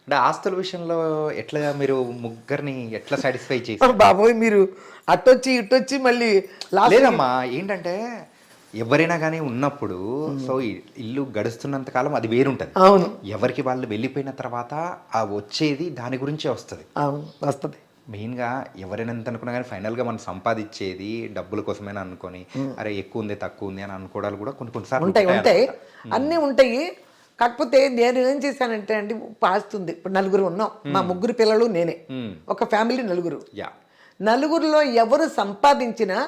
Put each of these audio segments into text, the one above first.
అంటే ఆస్తుల విషయంలో ఎట్లా మీరు ముగ్గురిని ఎట్లా సాటిస్ఫై చేసి బాబోయ్ మీరు అట్టొచ్చి ఇట్టొచ్చి మళ్ళీ లేదమ్మా ఏంటంటే ఎవరైనా కానీ ఉన్నప్పుడు సో ఇల్లు గడుస్తున్నంత కాలం అది వేరుంటది. అవును. ఎవరికి వాళ్ళు వెళ్ళిపోయిన తర్వాత ఆ వచ్చేది దాని గురించే వస్తుంది. అవును వస్తుంది. మెయిన్గా ఎవరైనా ఎంత అనుకున్నా కానీ ఫైనల్గా మనం సంపాదించేది డబ్బుల కోసమేనా అనుకొని అరే ఎక్కువ ఉంది తక్కువ ఉంది అని అనుకోవడాలు కూడా కొన్ని కొన్నిసార్లు ఉంటాయి ఉంటాయి. అన్నీ ఉంటాయి. కాకపోతే నేను ఏం చేశానంటే అండి పాస్తుంది ఇప్పుడు నలుగురు ఉన్నాం. మా ముగ్గురు పిల్లలు నేనే. ఒక ఫ్యామిలీ నలుగురు. యా. నలుగురిలో ఎవరు సంపాదించినా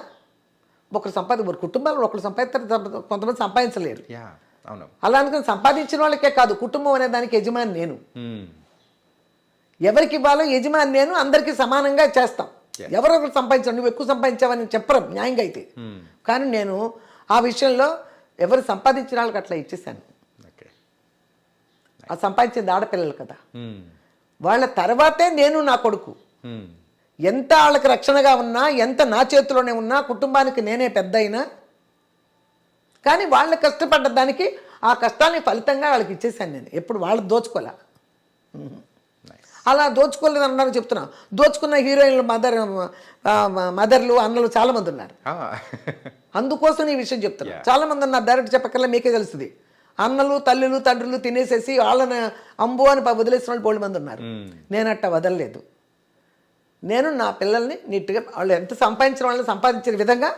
ఒకరు సంపాది ఒకరు కుటుంబాలు ఒకరు సంపాదిస్తారు కొంతమంది సంపాదించలేరు. అలా అనుకుని సంపాదించిన వాళ్ళకే కాదు కుటుంబం అనే దానికి యజమాని నేను. ఎవరికి ఇవ్వాలో యజమాని నేను అందరికీ సమానంగా చేస్తాం. Yes. ఎవరొకరు సంపాదించావు నువ్వు ఎక్కువ సంపాదించావని చెప్పరు న్యాయంగా అయితే. కానీ నేను ఆ విషయంలో ఎవరు సంపాదించిన వాళ్ళకి అట్లా ఇచ్చేసాను ఆ సంపాదించింది ఆడపిల్లలు కదా. వాళ్ళ తర్వాతే నేను నా కొడుకు. ఎంత వాళ్ళకి రక్షణగా ఉన్నా ఎంత నా చేతిలోనే ఉన్నా కుటుంబానికి నేనే పెద్ద అయినా కానీ వాళ్ళు కష్టపడ్డ దానికి ఆ కష్టానికి ఫలితంగా వాళ్ళకి ఇచ్చేసాను నేను ఎప్పుడు వాళ్ళు దోచుకోలే. అలా దోచుకోలేదు అన్నారు చెప్తున్నా దోచుకున్న హీరోయిన్లు మదర్ మదర్లు అన్నలు చాలా మంది ఉన్నారు. అందుకోసం ఈ విషయం చెప్తున్నా చాలా మంది ఉన్నారు డైరెక్ట్ చెప్పకల్లా మీకే తెలుస్తుంది అన్నలు తల్లులు తండ్రులు తినేసేసి వాళ్ళని అంబు అని వదిలేసిన వాళ్ళు బోళ్ళు మంది ఉన్నారు. నేను అట్ట వదలలేదు. నేను నా పిల్లల్ని నీట్గా వాళ్ళు ఎంత సంపాదించిన వాళ్ళని సంపాదించిన విధంగా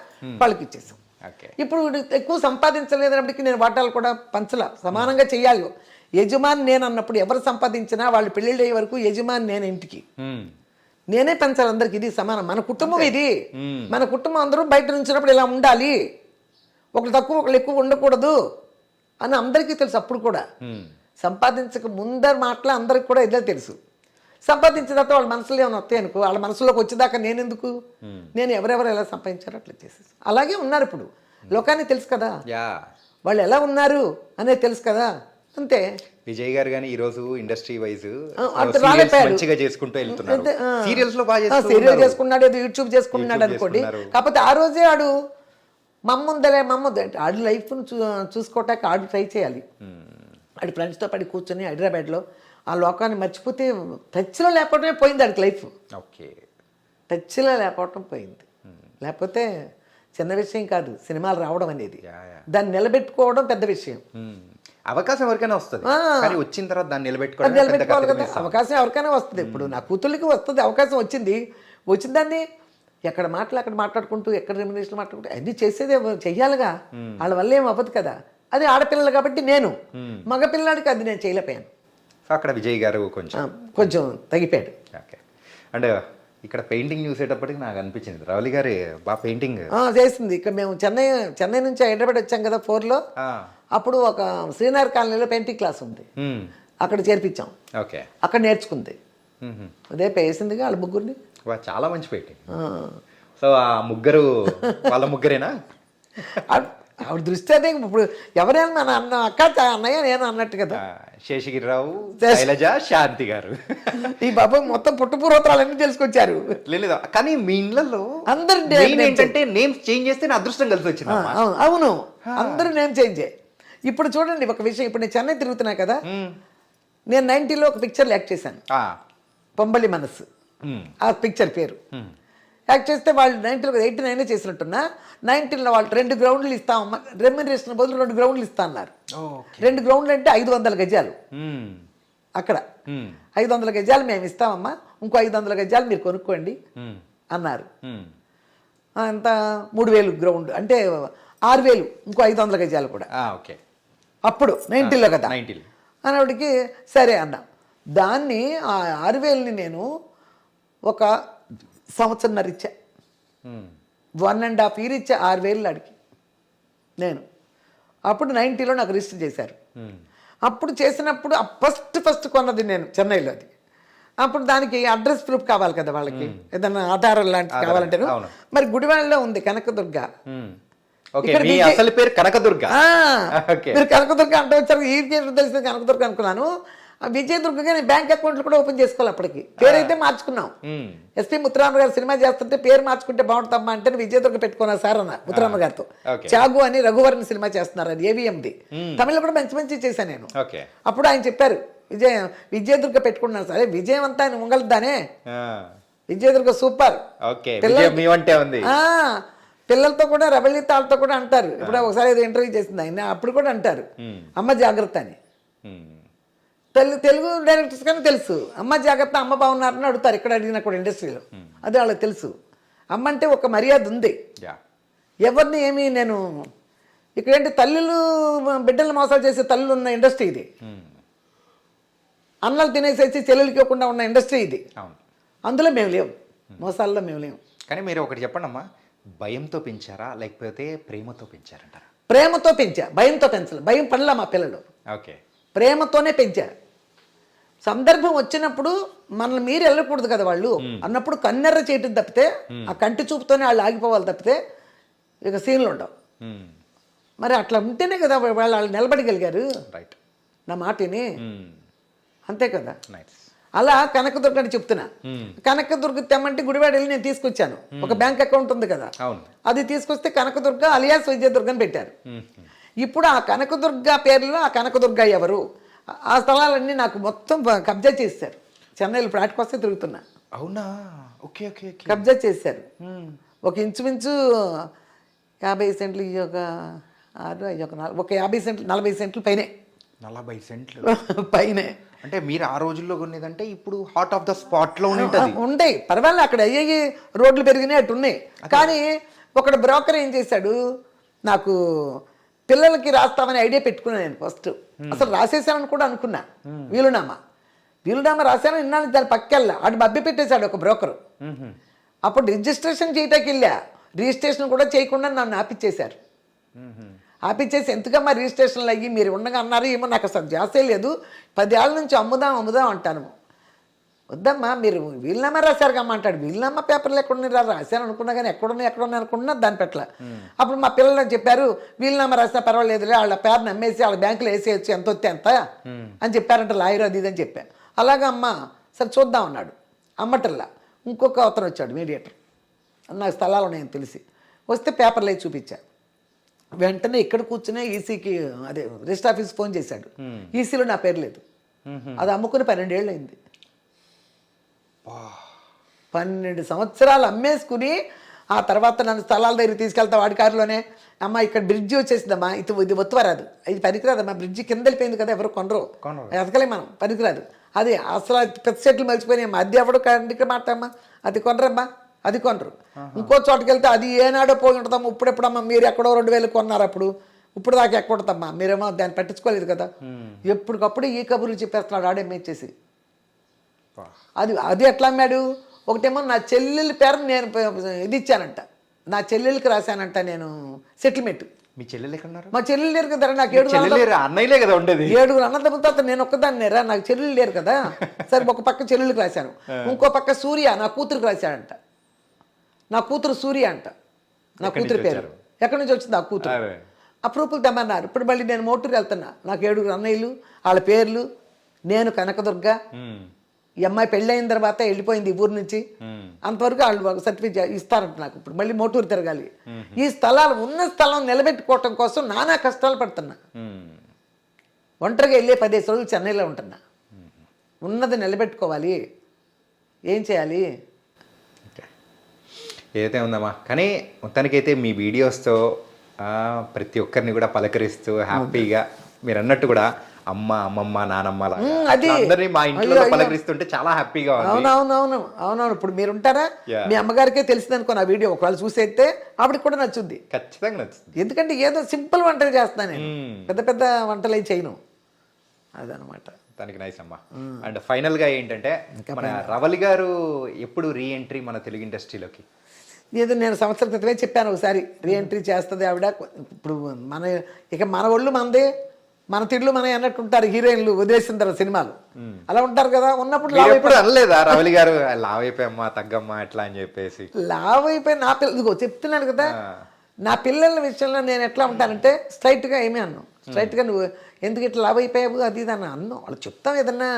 వాళ్ళకి ఇచ్చేసాం ఓకే. ఇప్పుడు ఎక్కువ సంపాదించలేదన్నప్పటికీ నేను వాటాలు కూడా పంచలా సమానంగా చెయ్యాలి. యజమాని నేను అన్నప్పుడు ఎవరు సంపాదించినా వాళ్ళు పెళ్ళిళ్ళు అయ్యే వరకు యజమాని నేను ఇంటికి. నేనే పెంచాలి అందరికి ఇది సమానం. మన కుటుంబం ఇది. మన కుటుంబం అందరూ బయట నుంచినప్పుడు ఇలా ఉండాలి. ఒకరు తక్కువ ఒకరు ఎక్కువ ఉండకూడదు. అని అందరికీ తెలుసు అప్పుడు కూడా. సంపాదించక ముందర మాటలు అందరికి కూడా ఇదే తెలుసు. సంపాదించిన తర్వాత వాళ్ళ మనసులో ఏమైనా వస్తాయి అనుకో వాళ్ళ మనసులోకి వచ్చేదాకా నేను ఎందుకు నేను ఎవరెవరు ఎలా సంపాదించారో అట్లా చేసేసి. అలాగే ఉన్నారు ఇప్పుడు. లోకానికి తెలుసు కదా. యా. వాళ్ళు ఎలా ఉన్నారు అనేది తెలుసు కదా. అంతే. విజయ్ గారు కానీ ఈ రోజు ఇండస్ట్రీ వైజ్. మంచిగా చేసుకుంటూ వెళ్తున్నారు. సీరియల్స్లో బాగా చేస్తూ సీరియల్. చేసుకున్నాడు యూట్యూబ్ చేసుకున్నాడు అనుకోండి. కాకపోతే ఆ రోజే ఆడు మమ్ముందలే మమ్ముంది అంటే ఆడి లైఫ్ను చూ చూసుకోవటానికి ఆడు ట్రై చేయాలి. ఆడి ఫ్రెండ్స్తో పడి కూర్చొని హైదరాబాద్లో ఆ లోకాన్ని మర్చిపోతే టచ్లో లేకపోవడమే పోయింది ఆడికి లైఫ్. ఓకే. టచ్లో లేకపోవటం పోయింది. లేకపోతే చిన్న విషయం కాదు సినిమాలు రావడం అనేది. దాన్ని నిలబెట్టుకోవడం పెద్ద విషయం. అవకాశం ఎవరికైనా వస్తుంది. కానీ వచ్చిన తర్వాత దాన్ని నిలబెట్టుకోవడం నిలబెట్టుకోవాలి కదా. అవకాశం ఎవరికైనా వస్తుంది. ఇప్పుడు నా కూతుర్లకి వస్తుంది అవకాశం వచ్చింది. వచ్చిన దాన్ని ఎక్కడ మాటలు అక్కడ మాట్లాడుకుంటూ ఎక్కడ రెమ్యునేషన్ మాట్లాడుకుంటూ అన్ని చేసేదే చెయ్యాలిగా. వాళ్ళ వల్ల ఏం అవ్వదు కదా. అది ఆడపిల్లలు కాబట్టి నేను. మగపిల్లాడికి అది నేను చేయలేకపోయాను. సో అక్కడ విజయ్ గారు కొంచెం కొంచెం తగ్గిపోయాడు. ఓకే. అండ్ ఇక్కడ పెయింటింగ్ చూసేటప్పటికి నాకు అనిపించింది. రవలి గారి బాగా పెయింటింగ్. ఆ, చేసింది. ఇక్కడ మేము చెన్నై చెన్నై నుంచి హైదరాబాద్ వచ్చాం కదా ఫోర్లో. అప్పుడు ఒక శ్రీనగర్ కాలనీలో పెయింటింగ్ క్లాస్ ఉంది. అక్కడ చేర్పించాం. ఓకే. అక్కడ నేర్చుకుంది. అదే వేసిందిగా వాళ్ళ ముగ్గురిని. చాలా మంచి ఆ. సో ఆ ముగ్గురు వాళ్ళ ముగ్గురేనా? ఆవిడ దృష్టి అదే ఇప్పుడు ఎవరైనా అన్న అక్క అన్నయ్య నేను అన్నట్టు కదా. శేషగిరిరావు శేష- శైలజ శాంతి గారు. ఈ బాబు మొత్తం పుట్టుపూర్వత్రాలన్నీ తెలుసుకొచ్చారు. లేదు కానీ మీ ఇళ్ళలో అందరు ఏంటంటే నేమ్స్ చేంజ్ చేస్తే నా అదృష్టం కలిసి వచ్చింది అవును అవును. అందరూ నేమ్ చేంజే ఇప్పుడు చూడండి ఒక విషయం ఇప్పుడు నేను చెన్నై తిరుగుతున్నా కదా. నేను నైన్టీలో ఒక పిక్చర్ యాక్ట్ చేశాను. పొంబలి మనస్సు. ఆ పిక్చర్ పేరు. యాక్ట్ చేస్తే వాళ్ళు నైన్టీలో ఎయిటీ నైన్ చేసినట్టున్నా నైన్టీన్లో వాళ్ళు రెండు గ్రౌండ్లు ఇస్తామమ్మా రెమ్యూనరేషన్ బదులు రెండు గ్రౌండ్లు ఇస్తా అన్నారు. రెండు గ్రౌండ్లు అంటే ఐదు వందల గజాలు. అక్కడ. ఐదు వందల గజాలు మేము ఇస్తామమ్మా ఇంకో ఐదు వందల గజాలు మీరు కొనుక్కోండి అన్నారు. ఎంత మూడు వేలు గ్రౌండ్ అంటే ఆరు వేలు ఇంకో ఐదు వందల గజాలు కూడా. ఓకే. అప్పుడు నైన్టీలో కదా. నైన్టీన్ అనేవాడికి సరే అన్న. దాన్ని ఆ ఆరు వేలని నేను ఒక సంవత్సరంన్నర ఇచ్చా వన్ అండ్ హాఫ్ ఇయర్ ఇచ్చా ఆరు వేలు అడిగి నేను. అప్పుడు నైంటీలో నాకు రిజిస్టర్ చేశారు. అప్పుడు చేసినప్పుడు ఫస్ట్ ఫస్ట్ కొన్నది నేను చెన్నైలో అది. అప్పుడు దానికి అడ్రస్ ప్రూఫ్ కావాలి కదా వాళ్ళకి. ఏదైనా ఆధారం లాంటివి కావాలంటే. మరి గుడివాడలో ఉంది కనకదుర్గ. అసలు పేరు కనకదుర్గ. మీరు కనకదుర్గ అంటే వచ్చారు. ఈ పేరు తెలిసింది కనకదుర్గ అనుకున్నాను. ఆ విజయదుర్గగా నేను బ్యాంక్ అకౌంట్లు కూడా ఓపెన్ చేసుకోవాలి అప్పటికి. పేరైతే మార్చుకున్నాం. ఎస్పీ ముత్తురామ గారు సినిమా చేస్తుంటే పేరు మార్చుకుంటే బాగుంటుందమ్మా అంటే విజయదుర్గ పెట్టుకున్నా సార్ అన్న ముత్తురామ గారితో. చాగు అని రఘువరన్ సినిమా చేస్తున్నారు అది ఏవిఎంది తమిళ కూడా మంచి మంచి చేశాను నేను. అప్పుడు ఆయన చెప్పారు విజయ విజయదుర్గ పెట్టుకున్నాను సరే. విజయం అంతా ఆయన ఉంగలదానే ఆ, విజయదుర్గ సూపర్. విజయం ఉంది. పిల్లలతో కూడా రబలితాలతో కూడా అంటారు. ఇప్పుడు ఒకసారి ఏదో ఇంటర్వ్యూ చేసింది ఆయన అప్పుడు కూడా అంటారు. అమ్మ జాగ్రత్త అని. తెలుగు తెలుగు డైరెక్టర్స్ కానీ తెలుసు. అమ్మ జాగ్రత్త అమ్మ బాగున్నారని అడుగుతారు. ఇక్కడ అడిగినా కూడా ఇండస్ట్రీలో అది వాళ్ళకి తెలుసు. అమ్మ అంటే ఒక మర్యాద ఉంది. యా ఎవరిని ఏమి నేను ఇక్కడ ఏంటి తల్లులు బిడ్డలు మోసాలు చేసే తల్లులు ఉన్న ఇండస్ట్రీ ఇది. మ్మ్. అన్నలు తినేసేసి చెల్లెలకి ఇవ్వకుండా ఉన్న ఇండస్ట్రీ ఇది. అందులో మేము లేవు మోసాల్లో మేము లేవు కానీ మీరు ఒకటి చెప్పండి అమ్మా భయంతో పెంచారా? లేకపోతే ప్రేమతో పెంచారంటారా? ప్రేమతో పెంచా. భయంతో పెంచలే. భయం పడలా మా పిల్లలు. ఓకే. ప్రేమతోనే పెంచా సందర్భం వచ్చినప్పుడు మనల్ని మీరు వెళ్ళకూడదు కదా వాళ్ళు. అన్నప్పుడు కన్నెర్ర చేయటం తప్పితే ఆ కంటి చూపుతోనే వాళ్ళు ఆగిపోవాలి తప్పితే ఇక సీన్లు ఉండవు. మరి అట్లా ఉంటేనే కదా వాళ్ళు వాళ్ళు నిలబడగలిగారు. రైట్ నా మాటని. అంతే కదా. అలా కనకదుర్గ అని చెప్తున్నా. కనకదుర్గ తెమ్మంటే గుడివాడ వెళ్ళి నేను తీసుకొచ్చాను. ఒక బ్యాంక్ అకౌంట్ ఉంది కదా. అది తీసుకొస్తే కనకదుర్గ అలియాస్ విజయదుర్గ అని పెట్టారు. ఇప్పుడు ఆ కనకదుర్గ పేరులో ఆ కనకదుర్గ ఎవరు? ఆ స్థలాలన్నీ నాకు మొత్తం కబ్జా చేశారు. చెన్నైలో ఇప్పుడు ఆటికొస్తే తిరుగుతున్నా. అవునా? ఓకే ఓకే కబ్జా చేశారు. ఒక ఇంచుమించు యాభై సెంట్లు ఈ ఒక ఆరు ఈ ఒక నాలుగు ఒక యాభై సెంట్లు నలభై సెంట్లు పైనే. నలభై సెంట్లు. పైనే. అంటే మీరు ఆ రోజుల్లో కొనేదంటే ఇప్పుడు హాట్ ఆఫ్ ద స్పాట్లో ఉంటది. ఉండయి పర్వాలేదు అక్కడ అయ్యి రోడ్లు పెరిగినాయి అటు ఉన్నాయి కానీ ఒకడు బ్రోకర్ ఏం చేశాడు? నాకు పిల్లలకి రాస్తామని ఐడియా పెట్టుకున్నాను నేను ఫస్ట్. అసలు రాసేసానని కూడా అనుకున్నా. వీలునామా వీలునామా రాశాను విన్నాను దాని పక్కెళ్ళా. అటు మబ్బి పెట్టేశాడు ఒక బ్రోకరు. అప్పుడు రిజిస్ట్రేషన్ చేయటానికి వెళ్ళా. రిజిస్ట్రేషన్ కూడా చేయకుండా నన్ను ఆపిచ్చేశారు. ఆపిచ్చేసి ఎంతకమ్మా రిజిస్ట్రేషన్లు అయ్యి మీరు ఉండగా అన్నారు ఏమో నాకు అసలు జాసే లేదు. పదేళ్ళ నుంచి అమ్ముదాం అమ్ముదాం అంటాను. వద్దమ్మా మీరు వీళ్ళనామా రాశారు కమ్మా అంటాడు. వీళ్ళనామా పేపర్లు ఎక్కడున్నారా రాశాను అనుకున్నా కానీ ఎక్కడున్నా ఎక్కడున్నా అనుకున్నా దాని పెట్ల. అప్పుడు మా పిల్లలు చెప్పారు వీళ్ళనామా రాసినా పర్వాలేదులే వాళ్ళ పేరు నమ్మేసి వాళ్ళ బ్యాంకులో వేసేయచ్చు ఎంత వస్తే ఎంత అని చెప్పారంట లాయర్ అది ఇది అని చెప్పాను అలాగా అమ్మా సరే చూద్దాం అన్నాడు. అమ్మటల్లా ఇంకొక అతను వచ్చాడు మీడియేటర్. నాకు స్థలాలు ఉన్నాయని తెలిసి. వస్తే పేపర్లు వేసి చూపించా. వెంటనే ఇక్కడ కూర్చునే ఈసీకి అదే రిజిస్టర్ ఆఫీస్ ఫోన్ చేశాడు. ఈసీలో నా పేరు లేదు. అది అమ్ముకుని పన్నెండేళ్ళు అయింది. పన్నెండు సంవత్సరాలు అమ్మేసుకుని ఆ తర్వాత నన్ను స్థలాల దగ్గర తీసుకెళ్తా వాడి కారులోనే. అమ్మ ఇక్కడ బ్రిడ్జి వచ్చేసిందమ్మా. ఇది ఇది ఒత్తువరాదు. ఇది పనికిరాదమ్మా బ్రిడ్జి కింద వెళ్ళిపోయింది కదా ఎవరు కొనరు. ఎదగలే మనం. పనికిరాదు. అది అసలు పెద్ద చెట్లు మర్చిపోయినాయి అది ఎవడు కండికి మాటమ్మా అది కొనరమ్మా. అది కొనరు. ఇంకో చోటుకి వెళ్తే అది ఏనాడో పోయి ఉంటుందమ్మా. ఇప్పుడెప్పుడమ్మా? మీరు ఎక్కడో రెండు వేలు కొన్నారు అప్పుడు. ఇప్పుడు దాకా ఎక్కడ ఉంటుందమ్మా మీరేమో దాన్ని పట్టించుకోలేదు కదా. ఎప్పటికప్పుడు ఈ కబుర్లు చెప్పేస్తున్నాడు. ఆడే మేచేసి అది అది ఎట్లా అమ్మాడు? ఒకటేమో నా చెల్లెలి పేరు నేను ఇది ఇచ్చానంట. నా చెల్లెలకి రాశానంట నేను సెటిల్మెంట్. మీ చెల్లెలు ఎక్కడున్నారు? మా చెల్లెలు లేరు కదా నాకు ఏడు అన్నయ్యలే కదా ఉండేది. ఏడుగురు అన్నదమ్ములతో అతను నేను ఒక్కదాన్ని రా నాకు చెల్లెలు లేరు కదా. సరే ఒక పక్క చెల్లెలకి రాశాను. ఇంకో పక్క సూర్య నా కూతురికి రాశాడంట. నా కూతురు సూర్య అంట. నా కూతురు పేరు? ఎక్కడి నుంచి వచ్చింది ఆ కూతురు. అప్రూపులు తెమ్మన్నారు. ఇప్పుడు మళ్ళీ నేను మోటూరు వెళ్తున్నా. నాకు ఏడుగురు అన్నయ్యలు వాళ్ళ పేర్లు నేను కనకదుర్గ. ఈ అమ్మాయి పెళ్ళైన తర్వాత వెళ్ళిపోయింది ఊరు నుంచి. అంతవరకు వాళ్ళు సర్టిఫికేట్ ఇస్తారంట నాకు ఇప్పుడు. మళ్ళీ మోటూరు తిరగాలి. ఈ స్థలాలు ఉన్న స్థలం నిలబెట్టుకోవటం కోసం నానా కష్టాలు పడుతున్నా. ఒంటరిగా వెళ్ళే పదేసి రోజులు చెన్నైలో ఉంటున్నా. ఉన్నది నిలబెట్టుకోవాలి. ఏం చేయాలి. ఏదైతే ఉందమ్మా. కానీ మొత్తానికైతే మీ వీడియోస్తో ప్రతి ఒక్కరిని కూడా పలకరిస్తూ హ్యాపీగా మీరు అన్నట్టు కూడా అమ్మ అమ్మమ్మ నానమ్మ అది. అందరినీ మా ఇంట్లో. పలకరిస్తుంటే చాలా హ్యాపీగా అవునవునవును అవునవును. ఇప్పుడు మీరు ఉంటారా. మీ అమ్మగారికే తెలిసింది అనుకో నా వీడియో ఒకవేళ చూసేస్తే ఆవిడకి కూడా నచ్చుద్ది. ఖచ్చితంగా నచ్చుతుంది ఎందుకంటే ఏదో సింపుల్ వంటలు చేస్తాను నేను. పెద్ద పెద్ద వంటలు ఏం చేయను. అదనమాట. దానికి నైస్ అమ్మా. అండ్ ఫైనల్గా ఏంటంటే మన రవలి గారు ఎప్పుడు రీ ఎంట్రీ మన తెలుగు ఇండస్ట్రీలోకి? ఏదో నేను సంవత్సరం క్రితమే చెప్పాను ఒకసారి రీఎంట్రీ చేస్తుంది ఆవిడ. ఇప్పుడు మన ఇక మన ఒళ్ళు మనదే మన తిళ్ళు మన అన్నట్టు ఉంటారు హీరోయిన్లు వదిలేసిన తర్వాత సినిమాలు. అలా ఉంటారు కదా ఉన్నప్పుడు లావ్ ఎప్పుడు అనలేదా? రవలి గారు లావ్ అయిపోయమ్మా తగ్గమ్మా ఎట్లా? అని చెప్పేసి. లావ్ అయిపోయి నా పిల్ల ఇదిగో చెప్తున్నాను కదా నా పిల్లల విషయంలో నేను ఎట్లా ఉంటానంటే స్ట్రైట్గా ఏమీ అన్నాను స్ట్రైట్గా నువ్వు ఎందుకు ఇట్లా లావ్ అయిపోయావు? అది ఇది అని అన్నం. వాళ్ళు చెప్తాం ఏదన్నా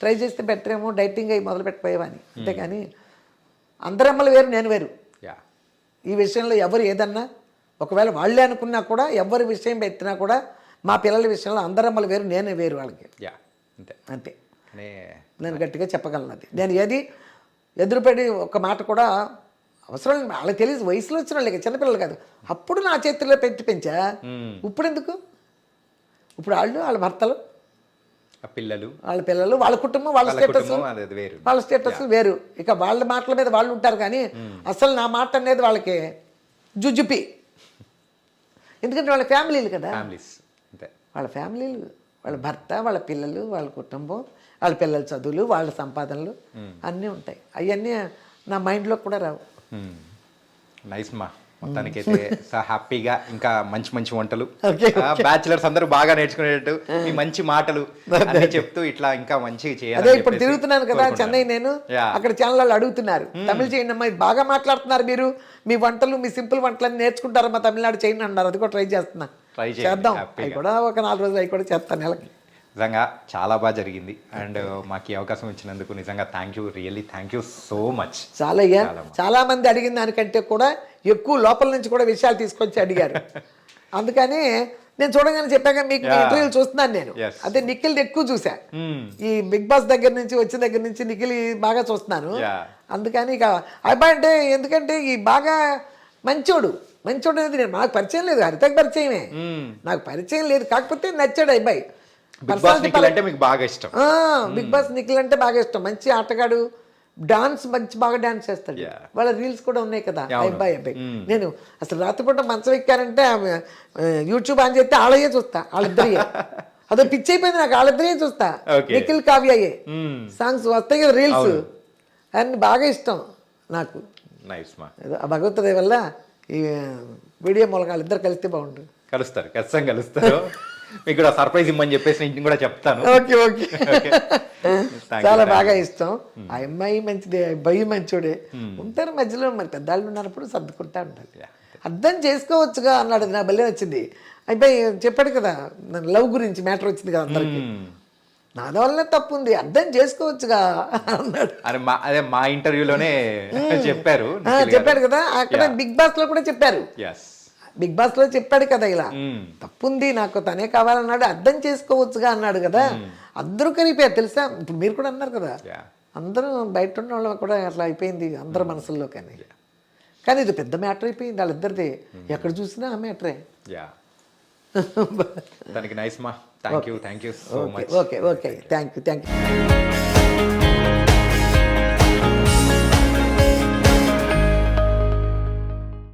ట్రై చేస్తే బెటర్ ఏమో డైటింగ్ అయ్యి మొదలు పెట్టిపోయావా అని. అంతేకాని అందరి అమ్మలు వేరు నేను వేరు. యా. ఈ విషయంలో ఎవరు ఏదన్నా ఒకవేళ వాళ్ళే అనుకున్నా కూడా ఎవరి విషయం ఎత్తినా కూడా మా పిల్లల విషయంలో అందరమ్మలు వేరు నేనే వేరు వాళ్ళకి. యా అంతే. అంతే. నేను గట్టిగా చెప్పగలను అది. నేను ఏది ఎదురుపడి ఒక మాట కూడా అవసరం. వాళ్ళకి తెలియదు వయసులో వచ్చిన వాళ్ళకి చిన్నపిల్లలు కాదు. అప్పుడు నా చేతిలో పెట్టి పెంచా. ఇప్పుడు ఎందుకు? ఇప్పుడు వాళ్ళు వాళ్ళ భర్తలు. ఆ పిల్లలు. వాళ్ళ పిల్లలు వాళ్ళ కుటుంబం వాళ్ళ స్టేటస్ వాళ్ళ స్టేటస్ వేరు. ఇక వాళ్ళ మాటల మీద వాళ్ళు ఉంటారు కానీ అసలు నా మాట అనేది వాళ్ళకి జుజుపి. ఎందుకంటే వాళ్ళ ఫ్యామిలీలు కదా. వాళ్ళ ఫ్యామిలీలు వాళ్ళ భర్త వాళ్ళ పిల్లలు వాళ్ళ కుటుంబం వాళ్ళ పిల్లల చదువులు వాళ్ళ సంపాదనలు అన్నీ ఉంటాయి. అవన్నీ నా మైండ్లో కూడా రావు. నైస్ మా. మొత్తానికి అయితే హ్యాపీగా ఇంకా మంచి మంచి వంటలు. బ్యాచులర్స్ అందరూ బాగా నేర్చుకునేటట్టు మీ మంచి మాటలు అన్ని చెప్తూ ఇట్లా ఇంకా మంచిగా చేయాలి అదే ఇప్పుడు తిరుగుతున్నాను కదా చెన్నై నేను. అక్కడ ఛానల్ వాళ్ళు అడుగుతున్నారు తమిళ చేయండి అమ్మా ఇది బాగా మాట్లాడుతున్నారు మీరు. మీ వంటలు మీ సింపుల్ వంటలన్నీ నేర్చుకుంటారు మా తమిళనాడు చేయండి అన్నారు. అది కూడా ట్రై చేస్తున్నా. చేయండి, చేద్దాం. అవి కూడా ఒక నాలుగు రోజులు అవి కూడా చేస్తాను నెలకి. నిజంగా చాలా బాగా జరిగింది. అండ్ మాకు ఈ అవకాశం ఇచ్చినందుకు నిజంగా thank you really thank you so much చాలా చాలా మంది. అడిగిన దానికంటే కూడా ఎక్కువ లోపల నుంచి కూడా విషయాలు తీసుకొచ్చి అడిగారు. అందుకని నేను చూడగానే చెప్పాక మీకు. ఇంటర్వ్యూలు చూస్తున్నాను నేను. అదే నిఖిల్ ఎక్కువ చూసా ఈ బిగ్ బాస్ దగ్గర నుంచి వచ్చిన దగ్గర నుంచి నిఖిల్ బాగా చూస్తున్నాను. అందుకని ఇక అబ్బాయి అంటే ఎందుకంటే ఈ బాగా మంచోడు. మంచోడు అనేది నేను నాకు పరిచయం లేదు హరితకు పరిచయమే. నాకు పరిచయం లేదు కాకపోతే నచ్చాడు అబ్బాయి. బిగ్ బాస్ నిఖిల్ అంటే మీకు బాగా ఇష్టం. ఆ, బిగ్ బాస్ నిఖిల్ అంటే బాగా ఇష్టం. మంచి ఆటగాడు డాన్స్ మంచి బాగా డాన్స్ చేస్తాడు. వాళ్ళ రీల్స్ కూడా ఉన్నాయి కదా. అబ్బాయి అబ్బాయి నేను అసలు రాత్రిపూట మంచం ఎక్కారంటే యూట్యూబ్ ఆన్ చేస్తే వాళ్ళయ్యే చూస్తా వాళ్ళిద్దరి అదో పిచ్చి అయిపోయింది నాకు వాళ్ళిద్దరే చూస్తా. నిఖిల్ కావ్యయ్యే సాంగ్స్ వస్తాయి కదా రీల్స్ అన్ని బాగా ఇష్టం నాకు. భగవంతుడి వల్ల ఈ వీడియో మూలక వాళ్ళిద్దరు కలిస్తే బాగుండు. కలుస్తారు ఖచ్చితంగా కలుస్తారు. మీకు కూడా సర్ప్రైజ్ ఇమ్మని చెప్పేసి నేను కూడా చెప్తాను. Okay okay. చాలా బాగా ఇష్టం. ఆ అమ్మాయి మంచిదే ఆ అబ్బాయి మంచోడే. ఉంటారు మధ్యలో మరి పెద్దాళ్ళు ఉన్నప్పుడు సర్దుకుంటా ఉండాలి అర్థం చేసుకోవచ్చుగా అన్నాడు నా బల్లే వచ్చింది. అబ్బాయి చెప్పాడు కదా లవ్ గురించి మ్యాటర్ వచ్చింది కదా అందరికి. నా వల్లనే తప్పు ఉంది అర్థం చేసుకోవచ్చుగా అన్నాడు. అని మా అదే మా ఇంటర్వ్యూలోనే చెప్పారు ఆ, చెప్పాడు కదా అక్కడ బిగ్ బాస్లో కూడా చెప్పారు. బిగ్ బాస్లో చెప్పాడు కదా ఇలా. తప్పుంది నాకు తనే కావాలన్నాడు అర్థం చేసుకోవచ్చుగా అన్నాడు కదా. అందరూ కనిపోయారు తెలుసా? ఇప్పుడు మీరు కూడా అన్నారు కదా. అందరూ బయట ఉన్న వాళ్ళు కూడా అట్లా అయిపోయింది అందరి మనసుల్లో కానీ. కానీ ఇది పెద్ద మ్యాటర్ అయిపోయింది వాళ్ళిద్దరిది. ఎక్కడ చూసినా ఆ మ్యాటరే. యా. దానికి నైస్ మా. Thank you thank you so okay much okay okay. Thank you thank you